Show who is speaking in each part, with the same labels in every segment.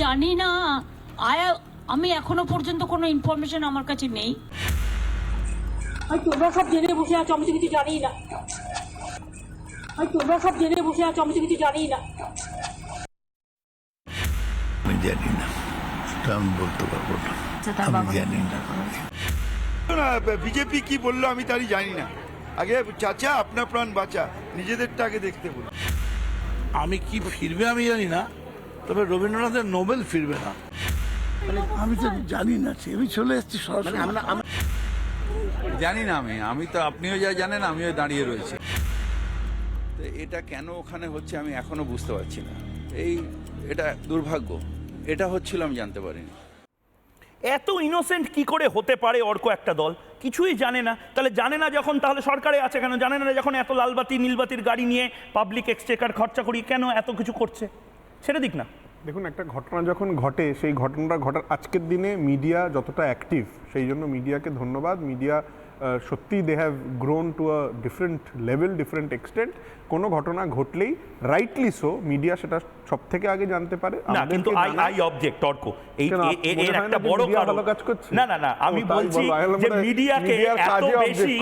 Speaker 1: জানি না। আয়া আমি এখনও পর্যন্ত কোনো ইনফরমেশন আমার কাছে নেই।
Speaker 2: আর তোমরা সব জেনে বসে আছো আমি তো কিছু জানি না। আর তোমরা সব জেনে বসে আছো আমি তো কিছু জানি না।
Speaker 3: আমি জানি না। সেটা আমি বলতে পারব না। আমি জানি না।
Speaker 4: না বিজেপি কি বলল আমি তারই জানি না। আগে চাচা আপনার প্রাণ বাঁচা। নিজেদেরটা আগে দেখতে বলুন।
Speaker 3: আমি কি ফিরবে আমি জানি না। তবে রবীন্দ্রনাথের নোবেল ফিরবে না। আমি তো জানি না আমি চলে এসেছি সরাসরি।
Speaker 5: জানি না আমি আমি তো আপনিও যা জানেন আমিও দাঁড়িয়ে রয়েছি। তো এটা কেন ওখানে হচ্ছে আমি এখনও বুঝতে পারছি না। এই এটা দুর্ভাগ্য। এটা হচ্ছিল আমি জানতে পারিনি।
Speaker 6: এত ইনোসেন্ট কি করে হতে পারে অর্ক একটা দল? কিছুই জানে না। তাহলে জানে না যখন তাহলে সরকারে আছে কেন? জানে না যখন এত লালবাতি নীলবাতির গাড়ি নিয়ে পাবলিক এক্সচেকার খরচা করি কেন এত কিছু করছে? সেটা দিক না।
Speaker 7: দেখুন, একটা ঘটনা যখন ঘটে, সেই ঘটনাটা ঘটার আজকের দিনে মিডিয়া যতটা অ্যাক্টিভ সেই জন্য মিডিয়াকে ধন্যবাদ। মিডিয়া সত্যি they have grown to a different level different extent কোনো ঘটনা ঘটলেই রাইটলি সো মিডিয়া সেটা সব থেকে আগে জানতে পারে
Speaker 6: না কিন্তু আই। আই অবজেক্ট তর্ক। এই এর একটা বড় কারণ? না না না আমি বলছি যে মিডিয়াকে এত বেশি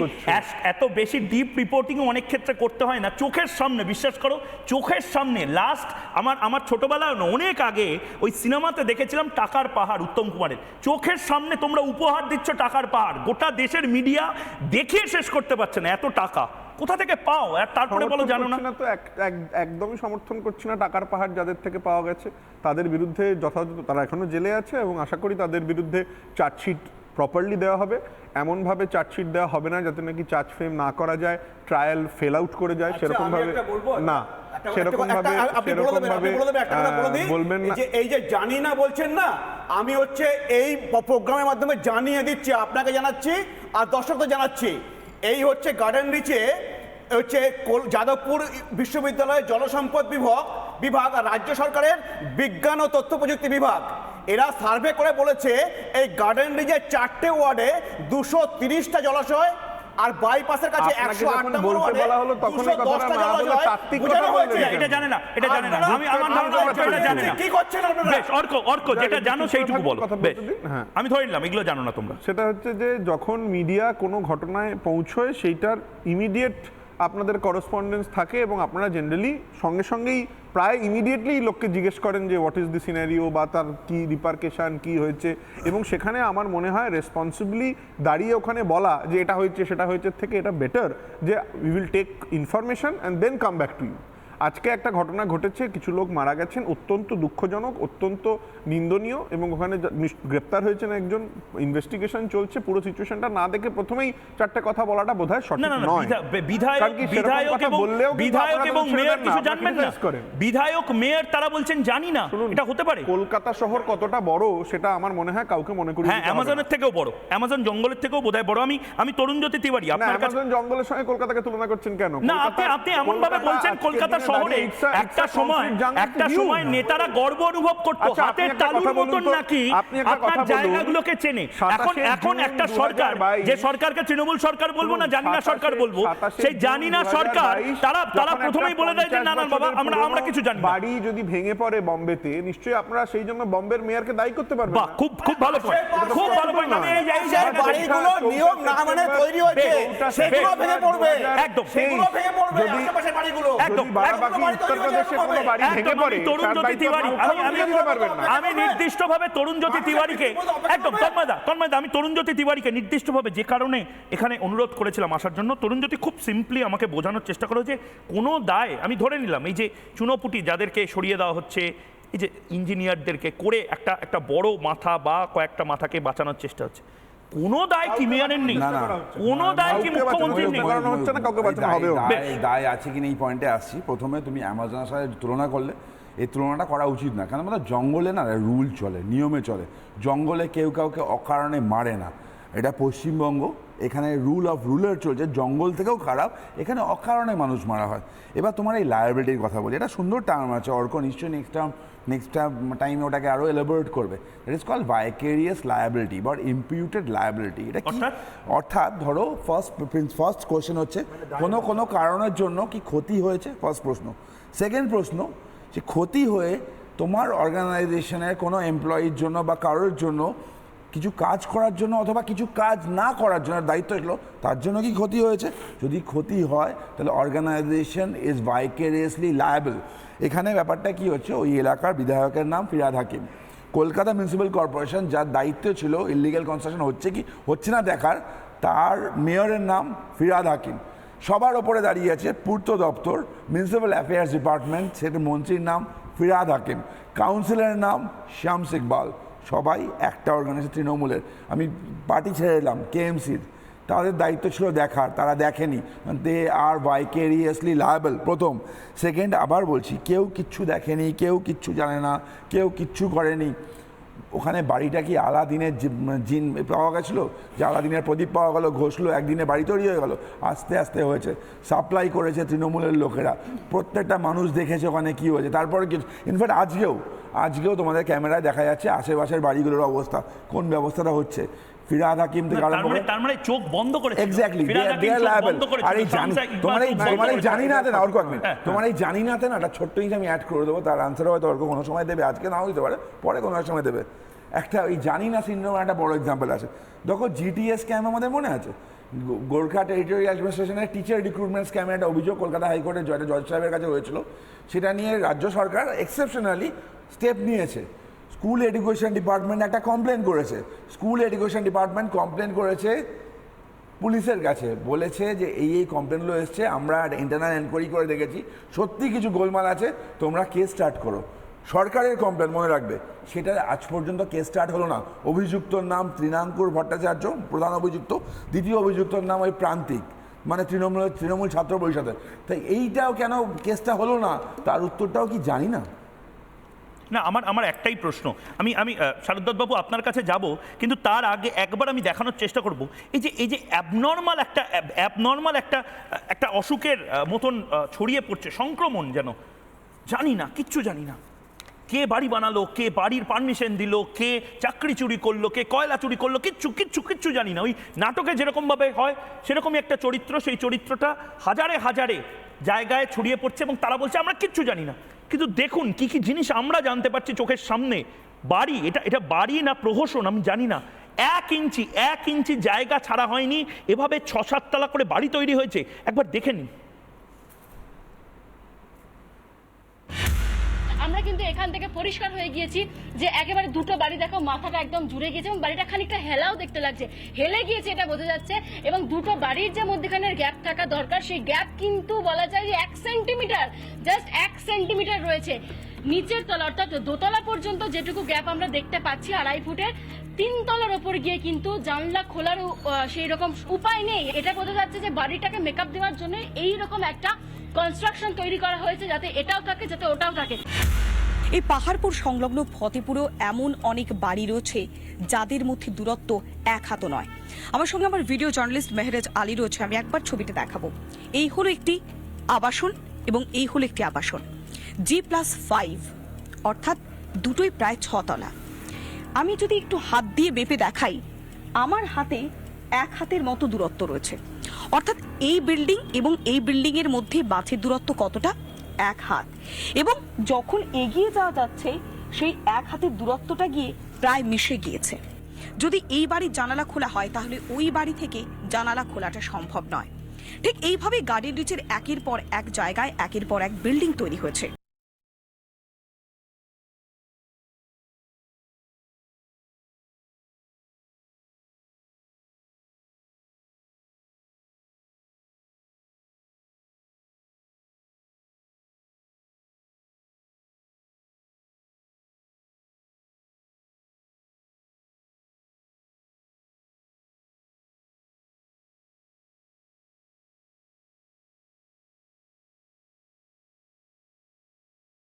Speaker 6: এত বেশি ডিপ রিপোর্টিং অনেক ক্ষেত্রে করতে হয় না। চোখের সামনে বিশ্বাস করো চোখের সামনে। লাস্ট আমার আমার ছোটবেলায় অনেক আগে ওই সিনেমাতে দেখেছিলাম টাকার পাহাড় উত্তম কুমারের। চোখের সামনে তোমরা উপহার দিচ্ছ টাকার পাহাড়। গোটা দেশের মিডিয়া দেখিয়ে শেষ করতে পারছে না এত টাকা। কোথা থেকে পাও? আর তারপরে বলো জানো না।
Speaker 7: তো এক- এক- একদমই সমর্থন করছি না টাকার পাহাড় যাদের থেকে পাওয়া গেছে। তাদের বিরুদ্ধে যথাযথ তারা এখনও জেলে আছে এবং আশা করি তাদের বিরুদ্ধে চার্জশিট প্রপারলি দেওয়া হবে। এমনভাবে চার্জশিট দেওয়া হবে না যাতে নাকি চার্জ ফ্রেম না করা যায় ট্রায়াল ফেল আউট করে যায় সেরকম ভাবে না সেরকম ভাবে সেরকম ভাবে
Speaker 8: বলে দেবেন, একটা কথা বলে দিই।
Speaker 7: বলবেন না।
Speaker 8: যে এই যে জানি না বলছেন না আমি হচ্ছে এই প্রোগ্রামের মাধ্যমে জানিয়ে দিচ্ছি আপনাকে জানাচ্ছি আর দর্শকদের জানাচ্ছি, এই হচ্ছে গার্ডেন রিচে হচ্ছে যাদবপুর বিশ্ববিদ্যালয়ের জলসম্পদ বিভাগ বিভাগ আর রাজ্য সরকারের বিজ্ঞান ও তথ্য প্রযুক্তি বিভাগ। এরা সার্ভে করে বলেছে, এই গার্ডেন রিজের চারটে ওয়ার্ডে দুশো তিরিশটা জলাশয় আর বাইপাসের কাছে
Speaker 7: আপনাকে
Speaker 8: একশো
Speaker 7: যখন
Speaker 8: আট নম্বর
Speaker 7: বলতে
Speaker 8: ওয়ার্ডে
Speaker 7: বলা হলো তখন এই কথাটা না বলে তাত্ত্বিক কথা বললেন
Speaker 6: এটা জানে না এটা জানে না। আমি আমার ধারণা এটা জানে না।
Speaker 8: কি করছেন আপনারা
Speaker 6: বেশ অর্ক অর্ক যেটা জানো সেইটুকু বলো। বেশ
Speaker 7: হ্যাঁ।
Speaker 6: আমি ধরে নিলাম এগুলো জানো না তোমরা।
Speaker 7: সেটা হচ্ছে যে যখন মিডিয়া কোনো ঘটনায় পৌঁছয় সেইটার ইমিডিয়েট আপনাদের করসপন্ডেন্স থাকে এবং আপনারা জেনারেলি সঙ্গে সঙ্গেই প্রায় ইমিডিয়েটলি লোককে জিজ্ঞেস করেন যে হোয়াট ইজ দি সিনারিও বা তার কি রিপার্কেশান কী হয়েছে? এবং সেখানে আমার মনে হয় রেসপন্সিবলি দাঁড়িয়ে ওখানে বলা যে, এটা হয়েছে, সেটা হয়েছে থেকে এটা বেটার যে we will take information and then come back to you আজকে একটা ঘটনা ঘটেছে কিছু লোক মারা গেছেন অত্যন্ত দুঃখজনক অত্যন্ত নিন্দনীয় এবং ওখানে গ্রেপ্তার হয়েছেন একজন ইনভেস্টিগেশন চলছে পুরো সিচুয়েশনটা না দেখে প্রথমেই চারটে কথা বলাটা বোধহয় সঠিক নয়।
Speaker 6: বিধায়ক বিধায়ক এবং
Speaker 7: বললেও
Speaker 6: বিধায়ক এবং মেয়র কিছু জানবেন না। বিধায়ক মেয়র তারা বলছেন জানি না এটা হতে পারে।
Speaker 7: কলকাতা শহর কতটা বড় সেটা আমার মনে হয় কাউকে মনে করি
Speaker 6: হ্যাঁ অ্যামাজনের থেকেও বড়। অ্যামাজন জঙ্গলের থেকেও বোধহয় বড়। আমি আমি তরুণজ্যোতি তিওয়ারি
Speaker 7: না
Speaker 6: আপনার কাছে
Speaker 7: জঙ্গলের সঙ্গে কলকাতাকে তুলনা করছেন কেন?
Speaker 6: না আপনি আপনি এমন ভাবে বলছেন কলকাতা শহরে একটা সময় একটা সময় নেতারা গর্ব অনুভব করতো
Speaker 7: আচ্ছা,
Speaker 6: হাতের তালুর মতন নাকি আপনার জায়গাগুলোকে চেনে। এখন এখন একটা সরকার যে সরকারকে তৃণমূল সরকার বলব না জানি না সরকার বলব সেই
Speaker 7: জানি
Speaker 6: না সরকার তারা তারা প্রথমেই বলে দেয় যে না না বাবা আমরা আমরা কিছু জানি
Speaker 7: বাড়ি যদি ভেঙে পড়ে বম্বেতে নিশ্চয়ই আপনারা সেই জন্য বম্বের মেয়রকে দায়ী করতে পারবেন
Speaker 6: বাহ খুব খুব ভালো পয়েন্ট খুব ভালো পয়েন্ট আমি এই-
Speaker 8: যে বাড়িগুলো নিয়ম না মানে তৈরি হয়েছে সেগুলো ভেঙে পড়বে
Speaker 6: একদম।
Speaker 8: সেগুলো ভেঙে পড়বে আশেপাশের বাড়িগুলো।
Speaker 6: একদম,
Speaker 7: যদি বারাবাকি
Speaker 8: বাড়ি তৈরি হয়েছে
Speaker 7: উত্তরপ্রদেশে কোনো বাড়ি ভেঙে পড়ে
Speaker 6: তরুণ জ্যোতি তিওয়ারি। আমি আমি
Speaker 7: মুখ্যমন্ত্রী নিতে পারবেন না।
Speaker 6: আমি নির্দিষ্টভাবে তরুণ জ্যোতি তিওয়ারিকে একদম তন্ময়দা তন্ময়দা আমি তরুণ জ্যোতি তিওয়ারিকে নির্দিষ্টভাবে যে কারণে এখানে অনুরোধ করেছিলাম আসার জন্য তরুণ জ্যোতি খুব সিম্পলি আমাকে বোঝানোর চেষ্টা করো যে কোনো দায় আমি ধরে নিলাম এই যে চুনোপুটি যাদেরকে সরিয়ে দেওয়া হচ্ছে এই যে ইঞ্জিনিয়ারদেরকে করে একটা একটা বড় মাথা বা কয়েকটা মাথাকে বাঁচানোর চেষ্টা হচ্ছে। কোনো দায় কি মেয়রের নেই?
Speaker 5: না, না।
Speaker 6: কোনো দায় কি মুখ্যমন্ত্রীর নেই?
Speaker 7: হচ্ছে না, কাউকে বাঁচানো
Speaker 5: দায়- দায়- আছে কিনা এই পয়েন্টে আসছি। প্রথমে তুমি অ্যামাজনের সাথে তুলনা করলে এই তুলনাটা করা উচিত না। কারণ আমাদের জঙ্গলে না রুল চলে নিয়মে চলে। জঙ্গলে কেউ কাউকে অকারণে মারে না। এটা পশ্চিমবঙ্গ এখানে রুল অফ রুলার চলছে জঙ্গল থেকেও খারাপ এখানে অকারণে মানুষ মারা হয়। এবার তোমার এই লায়াবিলিটির কথা বলি এটা সুন্দর টার্ম আছে অর্ক নিশ্চয়ই নেক্সট টার্ম নেক্সট টাইমে ওটাকে আরও এলাবোরেট করবে। It is call vicarious liability বা ইম্পিউটেড লায়াবিলিটি এটা কি?
Speaker 6: অর্থাৎ?
Speaker 5: ধরো ফার্স্ট ফার্স্ট কোশ্চেন হচ্ছে কোনো কোনো কারণের জন্য কি ক্ষতি হয়েছে? ফার্স্ট প্রশ্ন। সেকেন্ড প্রশ্ন যে ক্ষতি হয়ে তোমার অর্গানাইজেশনের কোনো এমপ্লয়ির জন্য বা কারোর জন্য কিছু কাজ করার জন্য অথবা কিছু কাজ না করার জন্য দায়িত্ব এগুলো তার জন্য কি ক্ষতি হয়েছে? যদি ক্ষতি হয়, তাহলে অর্গানাইজেশন ইজ ভাইকেরিয়াসলি লায়াবল এখানে ব্যাপারটা কি হচ্ছে? ওই এলাকার বিধায়কের নাম ফিরাদ হাকিম। কলকাতা মিউনিসিপ্যাল কর্পোরেশন যার দায়িত্ব ছিল ইলিগাল কনস্ট্রাকশন হচ্ছে কি? হচ্ছে না দেখার, তার মেয়রের নাম ফিরাদ হাকিম। সবার ওপরে দাঁড়িয়ে আছে পূর্ত দপ্তর মিউনিসিপ্যাল অ্যাফেয়ার্স ডিপার্টমেন্ট সেটা মন্ত্রীর নাম ফিরাদ হাকিম। কাউন্সিলরের নাম শামস ইকবাল সবাই একটা অর্গানাইজেশন তৃণমূলের। আমি পার্টি ছেড়ে এলাম কেএমসির তাদের দায়িত্ব ছিল দেখার, তারা দেখেনি। দে আর ভাইকেরিয়াসলি লায়াবল প্রথম। সেকেন্ড আবার বলছি, কেউ কিচ্ছু দেখেনি, কেউ কিচ্ছু জানে না, কেউ কিচ্ছু করেনি। ওখানে বাড়িটা কি আলাদিনের জি- জিন পাওয়া গেছিল? যে আলাদিনের প্রদীপ পাওয়া গেল, ঘষলো, একদিনে বাড়ি তৈরি হয়ে গেল। আস্তে আস্তে হয়েছে। সাপ্লাই করেছে তৃণমূলের লোকেরা। প্রত্যেকটা মানুষ দেখেছে ওখানে কি হয়েছে। তারপরে কি ইনফ্যাক্ট আজকেও আজকেও তোমাদের ক্যামেরায় দেখা যাচ্ছে আশেপাশের বাড়িগুলোর অবস্থা। কোন ব্যবস্থাটা হচ্ছে? ফিরাদ হাকিম থেকে আরম্ভ
Speaker 6: মানে
Speaker 5: করে
Speaker 6: তার মানে চোখ বন্ধ করে
Speaker 5: এক্স্যাক্টলি দে আর লায়াবল আর এই জানি তোমার এই তোমার এই জানি না না অর্ক এক
Speaker 6: হ্যাঁ,
Speaker 5: তোমার এই জানি না না একটা ছোট্ট জিনিস আমি অ্যাড করে দেবো তার আনসার হয়তো অর্ক কোনো সময় দেবে। আজকে নাও দিতে পারে পরে কোনো এক সময় দেবে। একটা ওই জানি না সিন্ড্রোম একটা বড় এক্সাম্পল আছে। দেখো জিটিএস স্ক্যাম আমাদের মনে আছে? গোর্খা টেরিটোরিয়াল অ্যাডমিনিস্ট্রেশনের টিচার রিক্রুটমেন্ট স্ক্যামের একটা অভিযোগ কলকাতা হাইকোর্টের জজ সাহেবের কাছে হয়েছিল। সেটা নিয়ে রাজ্য সরকার এক্সেপশনালি স্টেপ নিয়েছে। স্কুল এডুকেশন ডিপার্টমেন্ট একটা কমপ্লেন করেছে। স্কুল এডুকেশন ডিপার্টমেন্ট কমপ্লেন করেছে পুলিশের কাছে। বলেছে যে এই এই কমপ্লেনগুলো এসছে, আমরা ইন্টারনাল এনকোয়ারি করে দেখেছি। সত্যি কিছু গোলমাল আছে, তোমরা কেস স্টার্ট করো। সরকারের কমপ্লেন মনে রাখবে। সেটা আজ পর্যন্ত কেস স্টার্ট হলো না। অভিযুক্তর নাম তৃণাঙ্কুর ভট্টাচার্য, প্রধান অভিযুক্ত। দ্বিতীয় অভিযুক্তর নাম ওই প্রান্তিক মানে তৃণমূল তৃণমূল ছাত্র পরিষদের। তাই এইটাও কেন কেসটা হলো না? তার উত্তরটাও কি জানি না?
Speaker 6: না, আমার আমার একটাই প্রশ্ন। আমি আমি শারদ্দাতবাবু আপনার কাছে যাব, কিন্তু তার আগে একবার আমি দেখানোর চেষ্টা করব। এই যে এই যে অ্যাবনর্মাল একটা অ্যাবনর্মাল একটা একটা অসুখের মতন ছড়িয়ে পড়ছে, সংক্রমণ যেন, জানি না, কিচ্ছু জানি না। কে বাড়ি বানালো, কে বাড়ির পারমিশন দিল, কে চাকরি চুরি করল, কে কয়লা চুরি করল, কিচ্ছু কিচ্ছু কিচ্ছু জানি না। ওই নাটকে যেরকমভাবে হয়, সেরকমই একটা চরিত্র, সেই চরিত্রটা হাজারে হাজারে জায়গায় ছড়িয়ে পড়ছে এবং তারা বলছে, আমরা কিচ্ছু জানি না। কিন্তু দেখুন কি কি জিনিস আমরা জানতে পারছি চোখের সামনে। বাড়ি, এটা এটা বাড়ি না প্রহসন, আমি জানি না। এক ইঞ্চি এক ইঞ্চি জায়গা ছাড়া হয়নি। এভাবে ছ সাততলা করে বাড়ি তৈরি হয়েছে। একবার দেখে নিন।
Speaker 9: কিন্তু এখান থেকে পরিষ্কার হয়ে গিয়েছি যে একেবারে দুটো বাড়ি দেখো, মাথাটা একদম জুড়ে গিয়েছে এবং বাড়িটা খানিকটা হেলাও দেখতে লাগছে। হেলে গিয়েছে এটা বোঝা যাচ্ছে এবং দুটো বাড়ির যে মধ্যখানের গ্যাপ থাকা দরকার, সেই গ্যাপ কিন্তু বলা যায় যে এক সেন্টিমিটার জাস্ট এক সেন্টিমিটার রয়েছে। নিচের তলা, অর্থাৎ দোতলা পর্যন্ত যেটুকু গ্যাপ আমরা দেখতে পাচ্ছি আড়াই ফুটের, তিন তলার ওপর গিয়ে কিন্তু জানলা খোলার সেই রকম উপায় নেই। এটা বোঝা যাচ্ছে যে বাড়িটাকে মেকআপ দেওয়ার জন্য এই রকম একটা কনস্ট্রাকশন তৈরি করা হয়েছে যাতে এটাও থাকে, যাতে ওটাও থাকে।
Speaker 10: এই পাহাড়পুর সংলগ্ন ফতেপুরেও এমন অনেক বাড়ি রয়েছে যাদের মধ্যে দূরত্ব এক হাতও নয়। আমার সঙ্গে আমার ভিডিও জার্নালিস্ট মেহরাজ আলী রয়েছে, আমি একবার ছবিতে দেখাবো। এই হলো একটি আবাসন এবং এই হলো একটি আবাসন। জি প্লাস ফাইভ, অর্থাৎ দুটোই প্রায় ছতলা। আমি যদি একটু হাত দিয়ে বেপে দেখাই, আমার হাতে এক হাতের মতো দূরত্ব রয়েছে। অর্থাৎ এই বিল্ডিং এবং এই বিল্ডিং এর মধ্যে বাঁধের দূরত্ব কতটা? এক হাত। এবং যখন এগিয়ে যাওয়া যাচ্ছে, সেই এক হাতের দূরত্বটা গিয়ে প্রায় মিশে গিয়েছে। যদি এই বাড়ির জানালা খোলা হয়, তাহলে ওই বাড়ি থেকে জানালা খোলাটা সম্ভব নয়। ঠিক এইভাবে গার্ডেন রিচের একের পর এক জায়গায়, একের পর এক বিল্ডিং তৈরি হয়েছে।